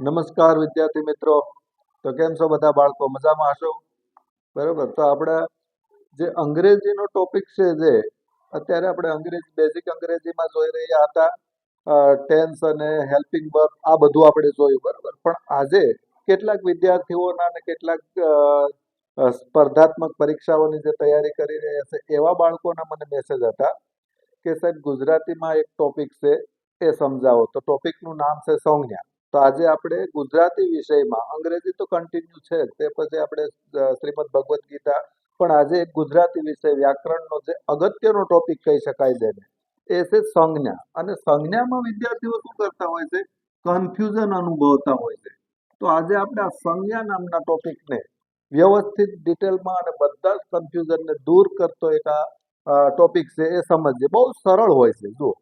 નમસ્કાર વિદ્યાર્થી મિત્રો. તો કેમ છો બધા બાળકો? મજામાં હશો? બરોબર. તો આપણે જે અંગ્રેજીનો ટોપિક છે જે, અત્યારે આપણે અંગ્રેજી બેઝિક અંગ્રેજીમાં જોઈ રહ્યા હતા. ટેન્સ અને હેલ્પિંગ વર્ક આ બધું આપણે જોયું, બરોબર. પણ આજે કેટલાક વિદ્યાર્થીઓના અને કેટલાક સ્પર્ધાત્મક પરીક્ષાઓની જે તૈયારી કરી રહ્યા છે, એવા બાળકોના મને મેસેજ હતા કે સાહેબ ગુજરાતીમાં એક ટોપિક છે, એ સમજાવો. તો ટોપિકનું નામ છે સંજ્ઞા. તો આજે આપણે ગુજરાતી વિષયમાં, અંગ્રેજી તો કન્ટિન્યુ છે તે પછી આપણે શ્રીમદ ભગવદ્ ગીતા, પણ આજે એક ગુજરાતી વિષય, વ્યાકરણનો જે અગત્યનો ટોપિક કહી શકાય જેને એ છે સંજ્ઞા. અને સંજ્ઞામાં વિદ્યાર્થીઓ શું કરતા હોય છે? કન્ફ્યુઝન અનુભવતા હોય છે. તો આજે આપણે આ સંજ્ઞા નામના ટોપિકને વ્યવસ્થિત ડિટેલમાં અને બધા જ કન્ફ્યુઝનને દૂર કરતો એક આ ટોપિક છે, એ સમજીએ. બહુ સરળ હોય છે, જુઓ.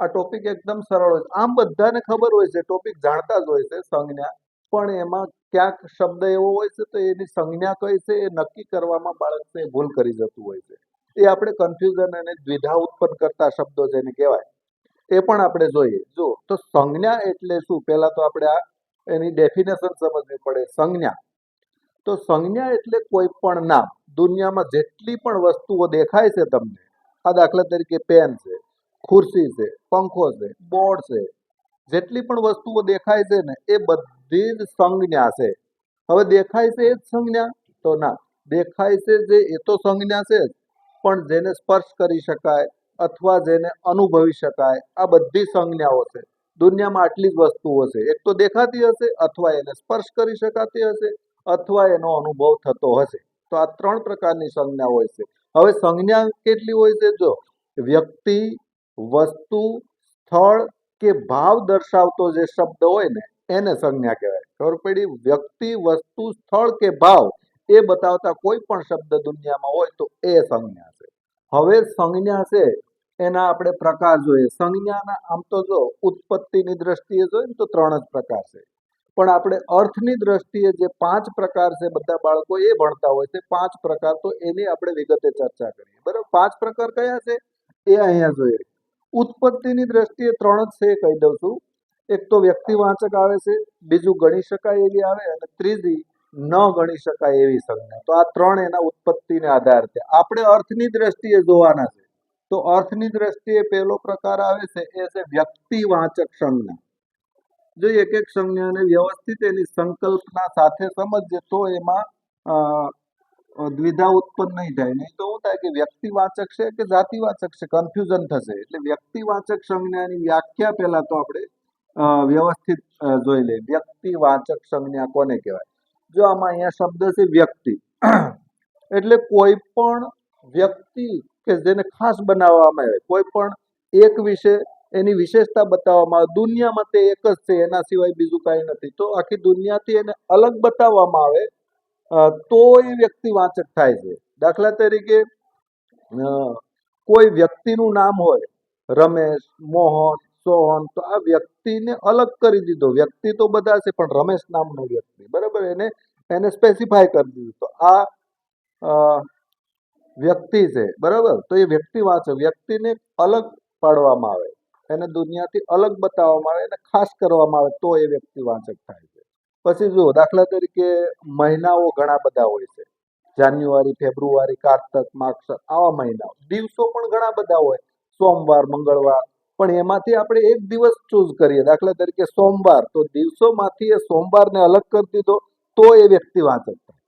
આ ટોપિક એકદમ સરળ હોય આમ બધાને ખબર હોય છે ટોપિક જાણતા જ હોય છે સંજ્ઞા. પણ એમાં ક્યાંક શબ્દ એવો હોય છે તો એની સંજ્ઞા કઈ છે એ નક્કી કરવામાં બાળક છે ભૂલ કરી જતું હોય છે. એ આપણે કન્ફ્યુઝન અને દ્વિધા ઉત્પન્ન કરતા શબ્દો જેને કહેવાય, એ પણ આપણે જોઈએ. જો તો સંજ્ઞા એટલે શું? પહેલા તો આપણે આ એની ડેફિનેશન સમજવી પડે. સંજ્ઞા. તો સંજ્ઞા એટલે કોઈ પણ નામ. દુનિયામાં જેટલી પણ વસ્તુઓ દેખાય છે તમને, આ દાખલા તરીકે પેન છે. ખુરશી છે, પંખો છે, બોર્ડ છે, જેટલી પણ વસ્તુઓ દેખાય છે ને, એ બધી જ સંજ્ઞા છે. હવે દેખાય છે એ જ સંજ્ઞા? તો ના. દેખાય છે જે, એ તો સંજ્ઞા છે જ. પણ જેને સ્પર્શ કરી શકાય અથવા જેને અનુભવી શકાય, આ બધી સંજ્ઞાઓ છે. દુનિયામાં આટલી જ વસ્તુઓ છે. એક તો દેખાતી હશે અથવા એને સ્પર્શ કરી શકાતી હશે અથવા એનો અનુભવ થતો હશે. તો આ ત્રણ પ્રકારની સંજ્ઞા હોય છે. હવે સંજ્ઞા કેટલી હોય છે? જો વ્યક્તિ વસ્તુ, સ્થળ કે ભાવ દર્શાવતો જે શબ્દ હોય ને, એને સંજ્ઞા કહેવાય. ખબર પડી? વ્યક્તિ, વસ્તુ, સ્થળ કે ભાવ, એ બતાવતા કોઈ પણ શબ્દ દુનિયામાં હોય તો એ સંજ્ઞા છે. હવે સંજ્ઞા છે, એના આપણે પ્રકાર જોઈએ. સંજ્ઞાના આમ તો જો ઉત્પત્તિની દ્રષ્ટિએ જોઈએ ને તો ત્રણ જ પ્રકાર છે. પણ આપણે અર્થની દ્રષ્ટિએ જે પાંચ પ્રકાર છે બધા બાળકો એ ભણતા હોય છે, પાંચ પ્રકાર તો એની આપણે વિગતે ચર્ચા કરીએ. બરાબર? પાંચ પ્રકાર કયા છે? એ અહીંયા જોઈએ. ઉત્પત્તિની દ્રષ્ટિએ ત્રણ જ છે કહી દઉં છું. એક તો વ્યક્તિવાચક આવે છે, બીજું ગણી શકાય એવી આવે, અને ત્રીજી ન ગણી શકાય એવી સંજ્ઞા. તો આ ત્રણ એના ઉત્પત્તિને આધાર છે. આપણે અર્થની દ્રષ્ટિએ જોવાના છે. તો અર્થની દ્રષ્ટિએ પહેલો પ્રકાર આવે છે, એ છે વ્યક્તિવાચક સંજ્ઞા. જો એક એક સંજ્ઞાને વ્યવસ્થિત એની સંકલ્પના સાથે સમજીએ, તો એમાં દ્વિધા ઉત્પન્ન નહીં થાય. નહીં તો શું થાય કે વ્યક્તિવાચક છે કે જાતિવાચક છે? કન્ફ્યુઝન થશે. એટલે વ્યક્તિવાચક સંજ્ઞાની વ્યાખ્યા પહેલા તો આપણે વ્યવસ્થિત જોઈ લઈએ. વ્યક્તિવાચક સંજ્ઞા કોને કહેવાય? જો આમાં અહીંયા શબ્દ છે વ્યક્તિ. એટલે કોઈ પણ વ્યક્તિ કે જેને ખાસ બનાવવામાં આવે, કોઈ પણ એક વિશે, એની વિશેષતા બતાવવામાં આવે, દુનિયામાં તે એક જ છે, એના સિવાય બીજું કાંઈ નથી. તો આખી દુનિયાથી એને અલગ બતાવવામાં આવે તો એ વ્યક્તિ વાંચક થાય છે. દાખલા તરીકે કોઈ વ્યક્તિનું નામ હોય, રમેશ, મોહન, સોહન, તો આ વ્યક્તિને અલગ કરી દીધો. વ્યક્તિ તો બધા છે, પણ રમેશ નામનો વ્યક્તિ. બરાબર? એને એને સ્પેસિફાય કરી દીધું. તો આ વ્યક્તિ છે. બરાબર? તો એ વ્યક્તિ વ્યક્તિવાચક વ્યક્તિને અલગ પાડવામાં આવે. એને દુનિયાથી અલગ બતાવવામાં આવે, એને ખાસ કરવામાં આવે, તો એ વ્યક્તિ વાંચક થાય છે. પછી જુઓ, દાખલા તરીકે મહિનાઓ ઘણા બધા હોય છે. જાન્યુઆરી, ફેબ્રુઆરી, કારતક માગસર આવા મહિનાઓ. દિવસો પણ ઘણા બધા હોય. સોમવાર, મંગળવાર. પણ એમાંથી આપણે એક દિવસ ચૂઝ કરીએ. દાખલા તરીકે સોમવાર, તો દિવસોમાંથી એ સોમવારને અલગ કરી દીધો, તો એ વ્યક્તિવાચક થાય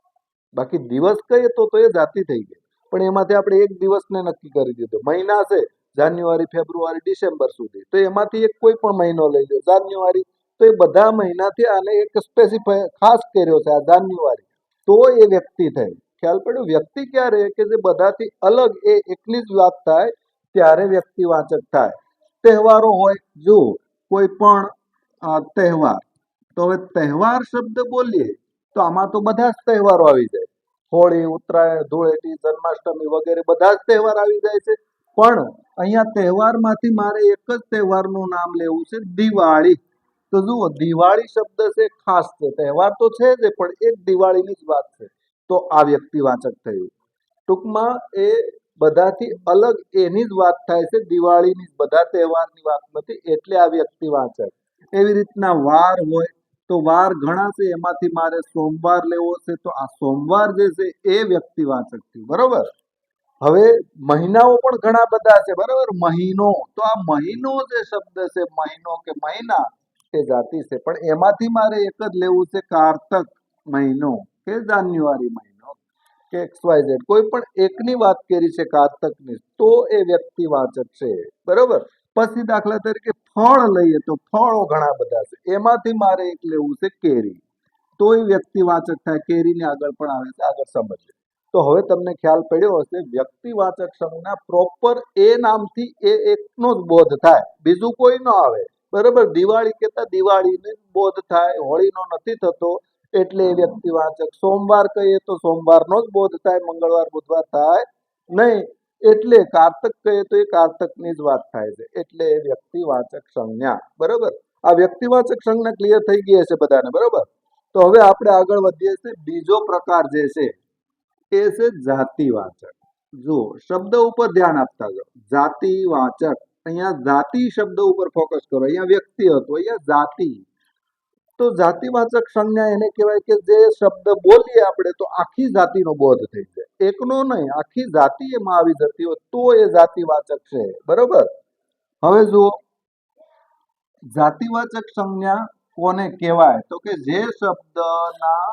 બાકી દિવસ કહીએ તો તો એ જાતિ થઈ ગઈ. પણ એમાંથી આપણે એક દિવસને નક્કી કરી દીધો. મહિના છે, જાન્યુઆરી, ફેબ્રુઆરી, ડિસેમ્બર સુધી. તો એમાંથી એક કોઈ પણ મહિનો લઈ લો. જાન્યુઆરી તો એ બધા મહિનાથી આને એક સ્પેસિફાય ખાસ કર્યો છે આ જાન્યુઆરી. તો એ વ્યક્તિ થઈ. ખ્યાલ પડ્યો? વ્યક્તિ ક્યારે? કે જે બધાથી અલગ એ એકલી જ વાત થાય, ત્યારે વ્યક્તિ વાચક થાય. તહેવારો હોય જો કોઈ પણ તહેવાર. તો હવે તહેવાર શબ્દ બોલીએ, તો આમાં તો બધા જ તહેવારો આવી જાય. હોળી, ઉત્તરાયણ, ધૂળેટી, જન્માષ્ટમી વગેરે બધા જ તહેવાર આવી જાય છે. પણ અહીંયા તહેવારમાંથી મારે એક જ તહેવારનું નામ લેવું છે, દિવાળી. તો જુઓ, દિવાળી શબ્દ છે, ખાસ છે, તહેવાર તો છે જ, પણ એક દિવાળીની જ વાત છે. તો આ વ્યક્તિવાચક થયું. ટૂંકમાં એ બધાથી અલગ એની જ વાત થાય છે, દિવાળીની બધા તહેવારની વાત નથી એટલે આ વ્યક્તિવાચક એવી રીતના વાર હોય, તો વાર ઘણા છે એમાંથી મારે સોમવાર લેવો છે, તો આ સોમવાર જે છે, એ વ્યક્તિવાચક થયું, બરોબર? હવે મહિનાઓ પણ ઘણા બધા છે, બરાબર? મહિનો, તો આ મહિનો જે શબ્દ છે, મહિનો કે મહિના એ જાતિ છે. પણ એમાંથી મારે એક જ લેવું છે કારતક મહિનો, કે જાન્યુઆરી મહિનો, કે એક્સ વાય ઝેડ. કોઈ પણ એકની વાત કરી છે કારતકની, તો એ વ્યક્તિ વાચક છે. બરોબર? પછી દાખલા તરીકે ફળ લઈએ તો ફળો ઘણા બધા છે. એમાંથી મારે એક લેવું છે કેરી. તો એ વ્યક્તિવાચક થાય. કેરીને આગળ પણ આવે છે. આગળ સમજે તો હવે તમને ખ્યાલ પડ્યો હશે, વ્યક્તિ વાચક સંજ્ઞા પ્રોપર એ નામથી એ એકનો જ બોધ થાય. બીજું કોઈ ન આવે. બરાબર? દિવાળી કહેતા દિવાળીને બોધ થાય, હોળીનો નથી થતો, એટલે એ વ્યક્તિ વાંચક. સોમવાર કહીએ તો સોમવારનો જ બોધ થાય, મંગળવાર, બુધવાર થાય નહીં. એટલે કારતક કહીએ તો એ કારતકની જ વાત થાય છે. એટલે એ વ્યક્તિવાચક સંજ્ઞા. બરાબર? આ વ્યક્તિવાચક સંજ્ઞા ક્લિયર થઈ ગઈ હશે બધાને, બરાબર? તો હવે આપણે આગળ વધીએ છીએ. બીજો પ્રકાર જે છે, એ છે જાતિવાચક. જુઓ, શબ્દ ઉપર ધ્યાન આપતા જાઓ. જાતિવાચક. અહીંયા જાતિ શબ્દ ઉપર ફોકસ કરો. અહીંયા વ્યક્તિ હતો, અહીંયા જાતિ. તો જાતિવાચક સંજ્ઞા એને કહેવાય કે જે શબ્દ બોલીએ આપણે તો આખી જાતિનો બોધ થઈ જાય. એકનો નહીં, આખી જાતિ એમાં આવી જતી હોય તો એ જાતિવાચક છે. બરોબર? હવે જુઓ, જાતિવાચક સંજ્ઞા કોને કહેવાય? તો કે જે શબ્દના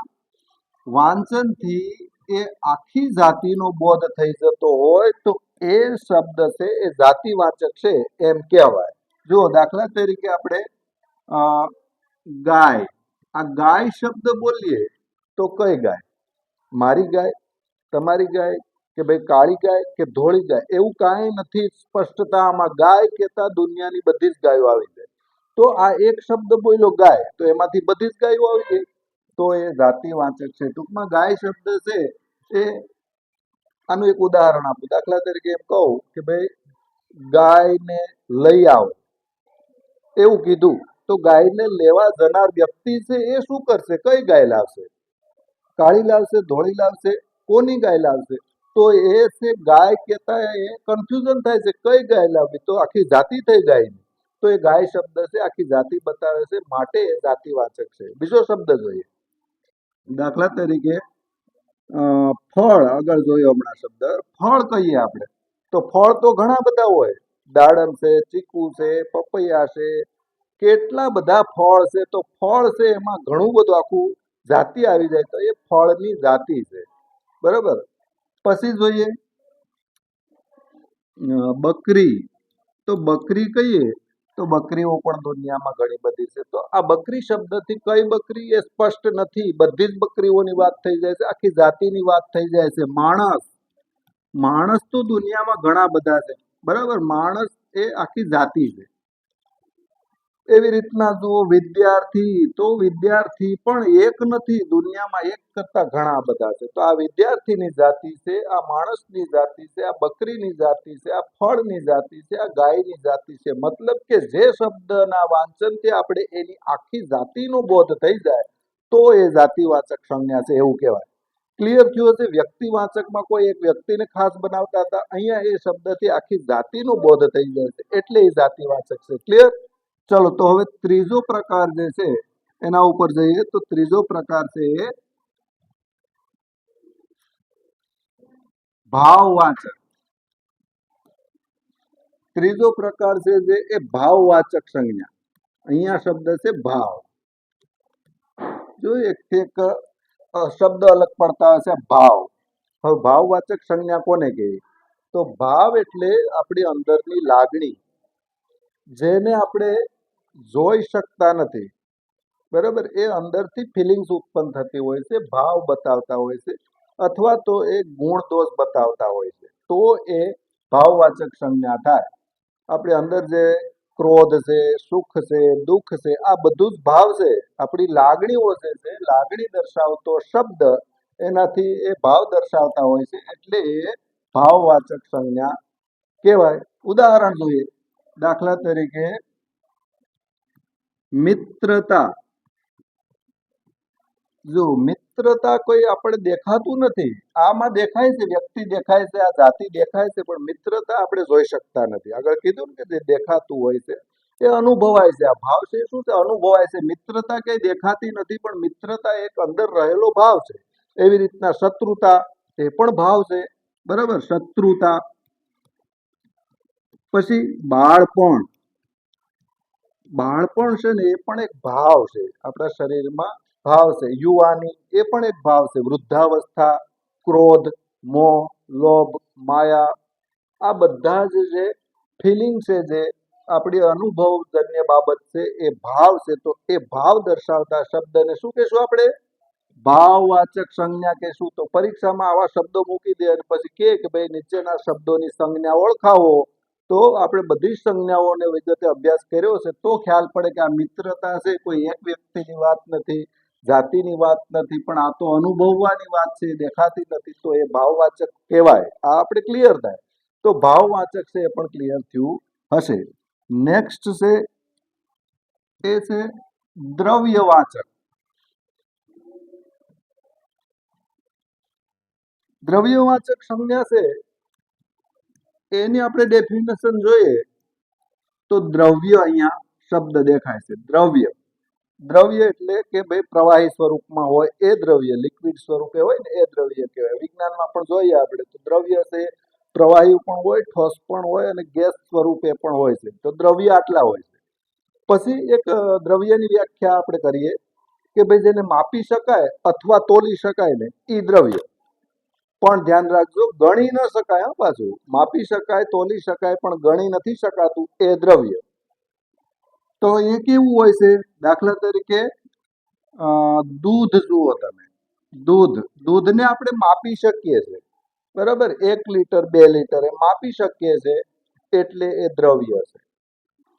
વાંચનથી એ આખી જાતિનો બોધ થઈ જતો હોય તો એ શબ્દ છે, એ જાતિવાચક છે એમ કહેવાય. જો દાખલા તરીકે આપણે ગાય. આ ગાય શબ્દ બોલીએ તો કઈ ગાય? મારી ગાય, તમારી ગાય, કે ભાઈ કાળી ગાય, કે ધોળી ગાય? એવું કાંઈ નથી સ્પષ્ટતા આમાં. ગાય કહેતા દુનિયાની બધી જ ગાયો આવી જાય. તો આ એક શબ્દ બોલ્યો ગાય, તો એમાંથી બધી જ ગાયો આવી ગઈ. તો એ જાતિવાચક છે. ટૂંકમાં ગાય શબ્દ છે એ આનું એક ઉદાહરણ આપું. દાખલા તરીકે એમ કહું કે ભાઈ, ગાયને લઈ આવો. એવું કીધું. તો ગાયને લેવા જનાર વ્યક્તિ છે એ શું કરશે? કઈ ગાય લાવશે? કાળી લાવશે, ધોળી લાવશે? કોની ગાય લાવશે? તો એ છે ગાય કહેતા એ કન્ફ્યુઝન થાય છે. કઈ ગાય લાવવી? તો આખી જાતિ થઈ ગાયની તો એ ગાય શબ્દ છે, આખી જાતિ બતાવે છે. માટે એ જાતિવાચક છે. બીજો શબ્દ જોઈએ. દાખલા તરીકે ફળ, આગળ જોયો હમણાં શબ્દ, ફળ કહીએ આપણે. તો ફળ તો ઘણા બધા હોય. દાડમ છે, ચીકુ છે, પપૈયા છે, કેટલા બધા ફળ છે. તો ફળ છે એમાં ઘણું બધું આખું જાતિ આવી જાય. તો એ ફળની જાતિ છે. બરાબર? પછી જોઈએ. બકરી. તો બકરી કહીએ. તો બકરીઓ પણ દુનિયામાં ઘણી બધી છે. તો આ બકરી શબ્દથી કઈ બકરી એ સ્પષ્ટ નથી. બધી જ બકરીઓની વાત થઈ જાય છે. આખી જાતિની વાત થઈ જાય છે. માણસ માણસ તો દુનિયામાં ઘણા બધા છે. બરાબર? માણસ એ આખી જાતિ છે. એવી રીતના જુઓ, વિદ્યાર્થી તો વિદ્યાર્થી પણ એક નથી, દુનિયામાં એક કરતા ઘણા બધા છે. તો આ વિદ્યાર્થીની જાતિ છે, આ માણસની જાતિ છે, આ બકરીની જાતિ છે, આ ફળની જાતિ છે, આ ગાયની જાતિ છે. મતલબ કે જે શબ્દના વાંચનથી આપણે એની આખી જાતિનો બોધ થઈ જાય, તો એ જાતિવાચક સંજ્ઞા છે એવું કહેવાય. ક્લિયર થયું હશે? વ્યક્તિવાચકમાં કોઈ એક વ્યક્તિને ખાસ બનાવતા હતા, અહીંયા એ શબ્દથી આખી જાતિનો બોધ થઈ જાય છે. એટલે એ જાતિવાચક છે. ક્લિયર ચલો તો હવે ત્રીજો પ્રકાર જે છે એના ઉપર જઈએ તો ત્રીજો પ્રકાર છે એ ભાવવાચક ત્રીજો પ્રકાર છે જે એ ભાવવાચક સંજ્ઞા અહીંયા શબ્દ છે ભાવ જો એક એક અ, શબ્દ અલગ પડતા હશે ભાવ હવે ભાવવાચક સંજ્ઞા કોને કહેવી તો ભાવ એટલે આપણી અંદરની લાગણી જેને આપણે જોઈ શકતા નથી. બરાબર? એ અંદરથી ફિલિંગ્સ ઉત્પન્ન થતી હોય છે, ભાવ બતાવતા હોય છે, અથવા તો એ ગુણ દોષ બતાવતા હોય છે. તો એ ભાવવાચક સંજ્ઞા થાય. આપણી અંદર જે ક્રોધ છે, સુખ છે, દુઃખ છે, આ બધું જ ભાવ છે. આપણી લાગણીઓ જે છે, લાગણી દર્શાવતો શબ્દ એનાથી એ ભાવ દર્શાવતા હોય છે, એટલે એ ભાવવાચક સંજ્ઞા કહેવાય. ઉદાહરણ જોઈએ. દાખલા તરીકે મિત્રતા. જો મિત્રતા કોઈ આપણે દેખાતું નથી, આમાં દેખાય છે, વ્યક્તિ દેખાય છે, આ જાતિ દેખાય છે, પણ મિત્રતા આપણે જોઈ શકતા નથી. આગળ કીધું ને કે જે દેખાતું હોય છે, એ અનુભવાય છે. આ ભાવ છે શું છે? અનુભવાય છે. મિત્રતા કઈ દેખાતી નથી, પણ મિત્રતા એક અંદર રહેલો ભાવ છે. એવી રીતના શત્રુતા, એ પણ ભાવ છે. બરાબર? શત્રુતા. પછી બાળપણ. બાળપણ છે ને એ પણ એક ભાવ છે. આપણા શરીરમાં ભાવ છે. યુવાની એ પણ એક ભાવ છે. વૃદ્ધાવસ્થા, ક્રોધ, મોહ, લોભ, માયા, આ બધા જ જે ફિલિંગ છે જે આપણી અનુભવજન્ય બાબત છે એ ભાવ છે. તો એ ભાવ દર્શાવતા શબ્દને શું કહેશું આપણે? ભાવવાચક સંજ્ઞા કહેશું. તો પરીક્ષામાં આવા શબ્દો મૂકી દે અને પછી કે ભાઈ નીચેના શબ્દોની સંજ્ઞા ઓળખાવો. તો આપણે બધી જ સંજ્ઞાઓને વિગતે અભ્યાસ કર્યો છે તો ખ્યાલ પડે કે આ મિત્રતા છે, કોઈ એક વ્યક્તિની વાત નથી, જાતિની વાત નથી, પણ આ તો અનુભવવાની વાત છે દેખાતી નથી, તો એ ભાવવાચક કહેવાય. આ આપણે ક્લિયર થાય. તો ભાવવાચક છે, એ પણ ક્લિયર થયું હશે. નેક્સ્ટ છે, એ છે દ્રવ્યવાચક. દ્રવ્યવાચક સંજ્ઞા છે એની આપણે ડેફિનેશન જોઈએ, તો દ્રવ્ય અહીંયા શબ્દ દેખાય છે, દ્રવ્ય. દ્રવ્ય એટલે કે ભાઈ પ્રવાહી સ્વરૂપમાં હોય, એ દ્રવ્ય લિક્વિડ સ્વરૂપે હોય ને એ દ્રવ્ય કહેવાય. વિજ્ઞાનમાં પણ જોઈએ આપણે, તો દ્રવ્ય છે, પ્રવાહી પણ હોય, ઠોસ પણ હોય અને ગેસ સ્વરૂપે પણ હોય છે. તો દ્રવ્ય આટલા હોય છે. પછી એક દ્રવ્યની વ્યાખ્યા આપણે કરીએ કે ભાઈ જેને માપી શકાય અથવા તોલી શકાય ને એ દ્રવ્ય. પણ ધ્યાન રાખજો, ગણી ન શકાય પાછું. માપી શકાય, તોલી શકાય, પણ ગણી નથી શકાતું એ દ્રવ્ય. તો એ કેવું હોય છે? દાખલા તરીકે દૂધ જુઓ તમે. દૂધ. દૂધને આપણે માપી શકીએ છીએ બરાબર? એક લીટર, બે લીટર એ માપી શકીએ છીએ એટલે એ દ્રવ્ય છે.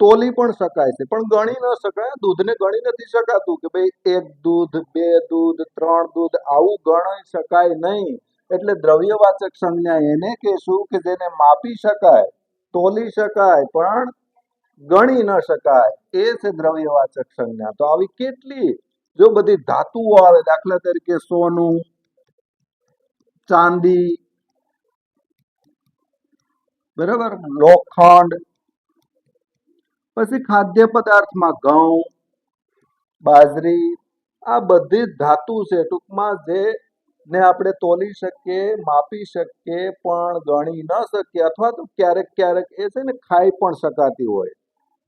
તોલી પણ શકાય છે, પણ ગણી ન શકાય. દૂધને ગણી નથી શકાતું કે ભાઈ એક દૂધ, બે દૂધ, ત્રણ દૂધ, આવું ગણી શકાય નહીં. એટલે દ્રવ્યવાચક સંજ્ઞા એને કહેશું કે જેને માપી શકાય, તોલી શકાય, પણ ગણી ન શકાય, એ છે દ્રવ્યવાચક સંજ્ઞા. તો આવી કેટલી, જો બધી ધાતુઓ આવે, દાખલા તરીકે સોનું, ચાંદી, બરાબર? લોખંડ, પછી ખાદ્ય પદાર્થમાં ઘઉં, બાજરી, આ બધી ધાતુ છે ટૂંકમાં જે ને આપણે તોલી શકીએ, માપી શકીએ, પણ ગણી ન શકીએ અથવા તો ક્યારેક ક્યારેક એ છે ને ખાઈ પણ શકાતી હોય.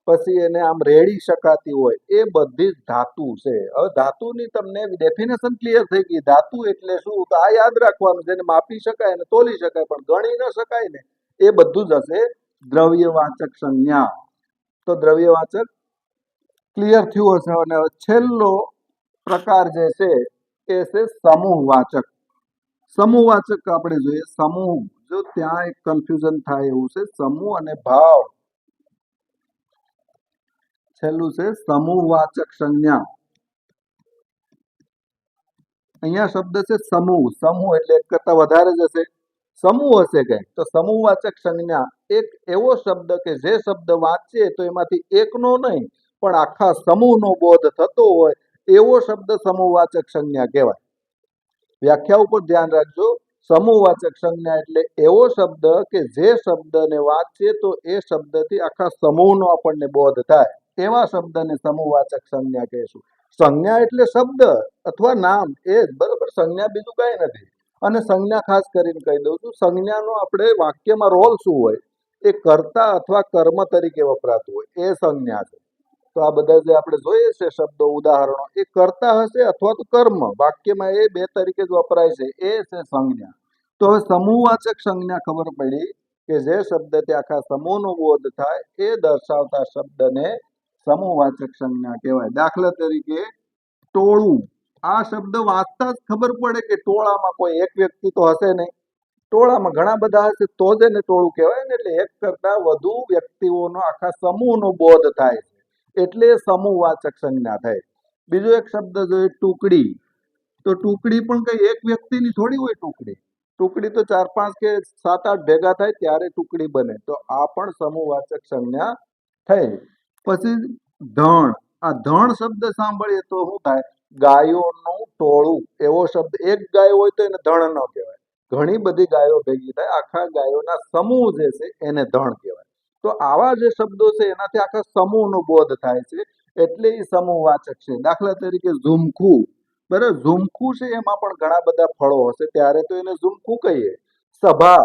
પછી એને આમ રેડી શકાતી હોય. એ બધી જ ધાતુ છે. હવે ધાતુની તમને ડેફિનેશન ક્લિયર થઈ ગઈ. ધાતુ એટલે શું? તો આ યાદ રાખવાનું. જેને માપી શકાય ને તોલી શકાય, પણ ગણી ન શકાય ને, એ બધું જ હશે દ્રવ્યવાચક સંજ્ઞા. તો દ્રવ્યવાચક ક્લિયર થયું હશે. અને છેલ્લો પ્રકાર જે છે એ સમૂહવાચક સમૂહવાચક આપણે જોઈએ, સમૂહ. જો ત્યાં એક કન્ફ્યુઝન થાય એવું છે, સમૂહ અને ભાવ. છેલ્લું છે સમૂહવાચક સંજ્ઞા. અહીંયા શબ્દ છે સમૂહ. સમૂહ એટલે એક કરતા વધારે જ હશે. સમૂહ હશે કંઈક તો સમૂહવાચક સંજ્ઞા એક એવો શબ્દ કે જે શબ્દ વાંચીએ તો એમાંથી એકનો નહીં, પણ આખા સમૂહનો બોધ થતો હોય એવો શબ્દ સમૂહવાચક સંજ્ઞા કહેવાય. વ્યાખ્યા ઉપર ધ્યાન રાખજો. સમૂહવાચક સંજ્ઞા એટલે એવો શબ્દ કે જે શબ્દને વાંચીએ તો એ શબ્દથી આખા સમૂહનો આપણને બોધ થાય. એવા શબ્દને સમૂહવાચક સંજ્ઞા કહેશું. સંજ્ઞા એટલે શબ્દ અથવા નામ, એ જ. બરોબર? સંજ્ઞા બીજું કાંઈ નથી. અને સંજ્ઞા ખાસ કરીને કહી દઉં છું, સંજ્ઞાનો આપણે વાક્યમાં રોલ શું હોય? એ કર્તા અથવા કર્મ તરીકે વપરાતું હોય. એ સંજ્ઞા છે. તો આ બધા જે આપણે જોઈએ છે શબ્દો, ઉદાહરણો, એ કરતા હશે અથવા તો કર્મ. વાક્યમાં એ બે તરીકે જ વપરાય છે. એ છે સંજ્ઞા. તો હવે સમૂહવાચક સંજ્ઞા ખબર પડી કે જે શબ્દથી આખા સમૂહનો બોધ થાય એ દર્શાવતા શબ્દને સમૂહવાચક સંજ્ઞા કહેવાય. દાખલા તરીકે ટોળું. આ શબ્દ વાંચતા જ ખબર પડે કે ટોળામાં કોઈ એક વ્યક્તિ તો હશે નહીં. ટોળામાં ઘણા બધા હશે તો જ એને ટોળું કહેવાય ને એટલે એક કરતા વધુ વ્યક્તિઓનો આખા સમૂહનો બોધ થાય છે. એટલે સમૂહવાચક સંજ્ઞા થાય. બીજો એક શબ્દ જોઈએ ટુકડી, તો ટુકડી પણ કઈ એક વ્યક્તિની થોડી હોય ટુકડી. ટુકડી તો ચાર પાંચ કે સાત આઠ ભેગા થાય ત્યારે ટુકડી બને. તો આ પણ સમૂહવાચક સંજ્ઞા થઈ. પછી ધણ, આ ધણ શબ્દ સાંભળીએ તો શું થાય? ગાયોનું ટોળું. એવો શબ્દ, એક ગાય હોય તો એને ધણ ન કહેવાય. ઘણી બધી ગાયો ભેગી થાય. આખા ગાયોના સમૂહ જે છે એને ધણ કહેવાય. તો આવા જે શબ્દો છે, એનાથી આખા સમૂહનો બોધ થાય છે. એટલે એ સમૂહવાચક છે. દાખલા તરીકે ઝુમખું. બરાબર? ઝુમખું છે એમાં પણ ઘણા બધા ફળો હશે. ત્યારે તો એને ઝુમખું કહીએ. સભા.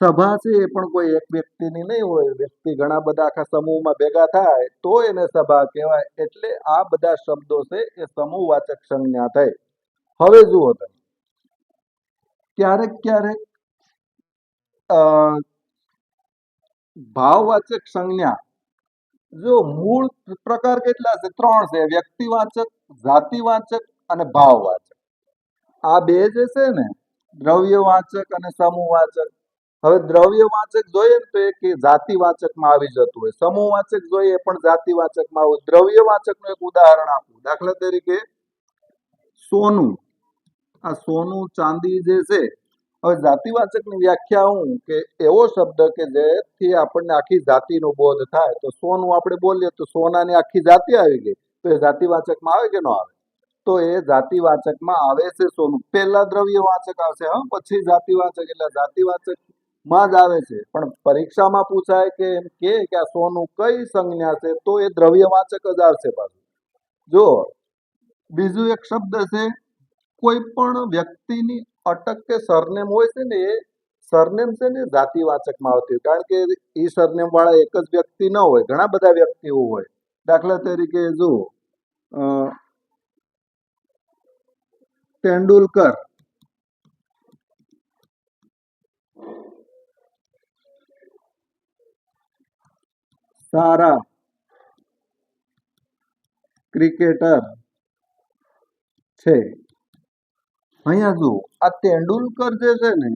સભા છે એ પણ કોઈ એક વ્યક્તિની નહીં હોય. વ્યક્તિ ઘણા બધા આખા સમૂહમાં ભેગા થાય, તો એને સભા કહેવાય. એટલે આ બધા શબ્દો છે એ સમૂહવાચક સંજ્ઞા થઈ હવે જુઓ તમે. ક્યારેક ક્યારેક ભાવવાચક સંજ્ઞા. જો મૂળ પ્રકાર કેટલા છે? ત્રણ છે. વ્યક્તિવાચક, જાતિવાચક અને ભાવવાચક. આ બે જે છે ને, દ્રવ્યવાચક અને સમૂહવાચક હવે દ્રવ્યવાચક જોઈએ ને તો એ કે જાતિવાચકમાં આવી જતું હોય. સમૂહવાચક જોઈએ પણ જાતિવાચકમાં આવું. દ્રવ્યવાચકનું એક ઉદાહરણ આપું. દાખલા તરીકે સોનું. આ સોનું ચાંદી જે છે હવે જાતિવાચકની વ્યાખ્યા હું કે એવો શબ્દ કે જેથી આપણને આખી જાતિનો બોધ થાય. તો સોનું આપણે બોલીએ તો સોનાની આખી જાતિ આવી ગઈ. તો એ જાતિવાચકમાં આવે કે ન આવે? તો એ જાતિવાચકમાં આવે છે સોનું. પહેલા દ્રવ્યવાચક આવશે, હા? પછી જાતિવાચક. એટલે જાતિવાચકમાં જ આવે છે. પણ પરીક્ષામાં પૂછાય કે એમ કે આ સોનું કઈ સંજ્ઞા છે? તો એ દ્રવ્યવાચક જ આવશે પાછું. જો, બીજું એક શબ્દ છે, કોઈ પણ વ્યક્તિની અટક કે સરનેમ હોય છે ને એ સરનેમ છે ને જાતિવાચકમાં આવતી હોય. કારણ કે એ સરનેમ વાળા એક જ વ્યક્તિ ન હોય ઘણા બધા વ્યક્તિઓ હોય. દાખલા તરીકે જો અ, તેંડુલકર. સારા. ક્રિકેટર છે. અહીંયા જુઓ, આ તેંડુલકર જે છે ને,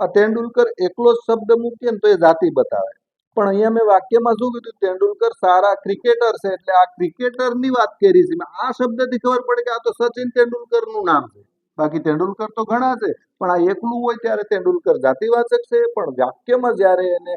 આ તેંડુલકર એકલો શબ્દ મૂકીએ ને તો એ જાતિ બતાવે. પણ અહીંયા મેં વાક્યમાં શું કીધું? તેંડુલકર સારા ક્રિકેટર છે, એટલે આ ક્રિકેટરની વાત કરી છે. આ શબ્દથી ખબર પડે કે આ તો સચિન તેંડુલકરનું નામ છે. બાકી તેંડુલકર તો ઘણા છે, પણ આ એકલું હોય ત્યારે તેંડુલકર જાતિવાચક છે. પણ વાક્યમાં જ્યારે એને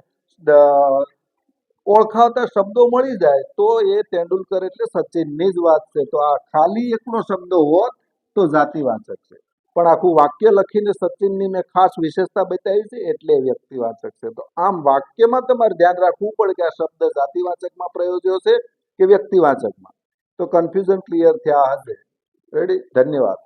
ઓળખાવતા શબ્દો મળી જાય, તો એ તેંડુલકર એટલે સચિનની જ વાત છે. તો આ ખાલી એકલો શબ્દ હોત તો જાતિવાચક છે. પણ આખું વાક્ય લખીને સચિનની મેં ખાસ વિશેષતા બતાવી છે એટલે વ્યક્તિવાચક છે. તો આમ વાક્યમાં તમારે ધ્યાન રાખવું પડે કે આ શબ્દ જાતિવાચકમાં પ્રયોજ્યો છે કે વ્યક્તિવાચકમાં તો કન્ફ્યુઝન ક્લિયર થયા હશે. રેડી ધન્યવાદ.